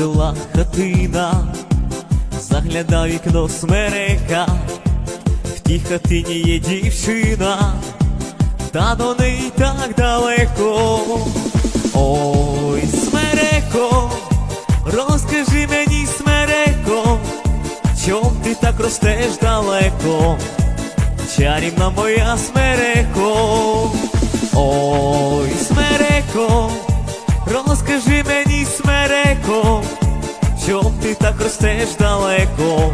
села хатина, загляда вікно смерека, в тій хатині є дівчина, та до неї так далеко. Ой, смереко, розкажи мені, смереко, чом ти так ростеш далеко? Чарівна моя смереко, ростеш далеко?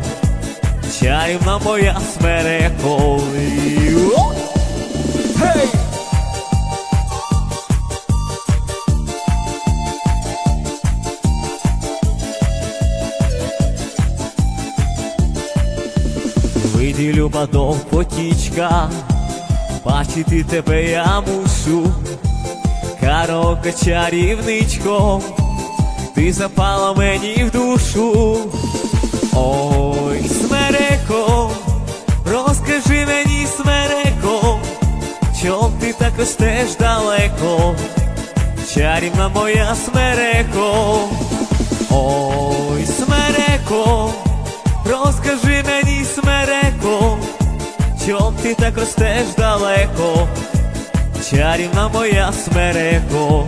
Чарівна моя смереко. Гей! Виділю бадов потічка, бачити тебе я мушу, Карока чарівничко, ти запала мені в душу. Ой, смереко, розкажи мені, смереко, чом ти так ростеш далеко, чарівна моя смереко, ой, смереко, розкажи мені, смереко, чом ти так ростеш далеко, чарівна моя смереко.